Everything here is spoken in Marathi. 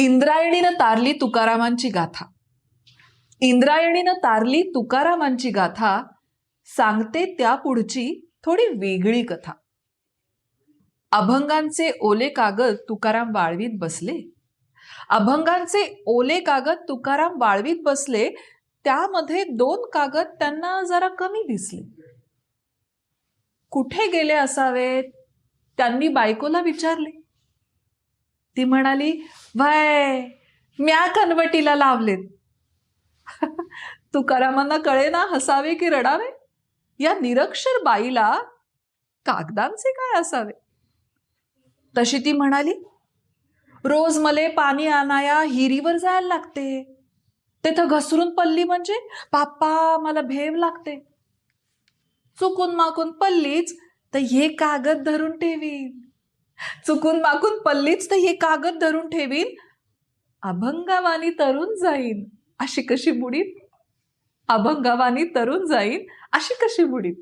इंद्रायणीनं तारली तुकारामांची गाथा. इंद्रायणीनं तारली तुकारामांची गाथा सांगते त्या पुढची थोडी वेगळी कथा. अभंगांचे ओले कागद तुकाराम वाळवीत बसले. अभंगांचे ओले कागद तुकाराम वाळवीत बसले त्यामध्ये दोन कागद त्यांना जरा कमी दिसले. कुठे गेले असावेत? त्यांनी बायकोला विचारले. ती म्हणाली भय म्या कनवटीला लावलेत. तुकारामांना कळे ना हसावे की रडावे? या निरक्षर बाईला कागदांचे काय असावे? तशी ती म्हणाली रोज मले पाणी आणाया हिरीवर जायला लागते. तिथं घसरून पल्ली म्हणजे पाप्पा मला भेव लागते. चुकून माकून पल्लीच तर हे कागद धरून ठेवीन. चुकून माकून पल्लीच तर हे कागद धरून ठेवीन अभंगावानी तरुण जाईन. अशी कशी बुडीत? अभंगावानी तरुण जाईन अशी कशी बुडीत?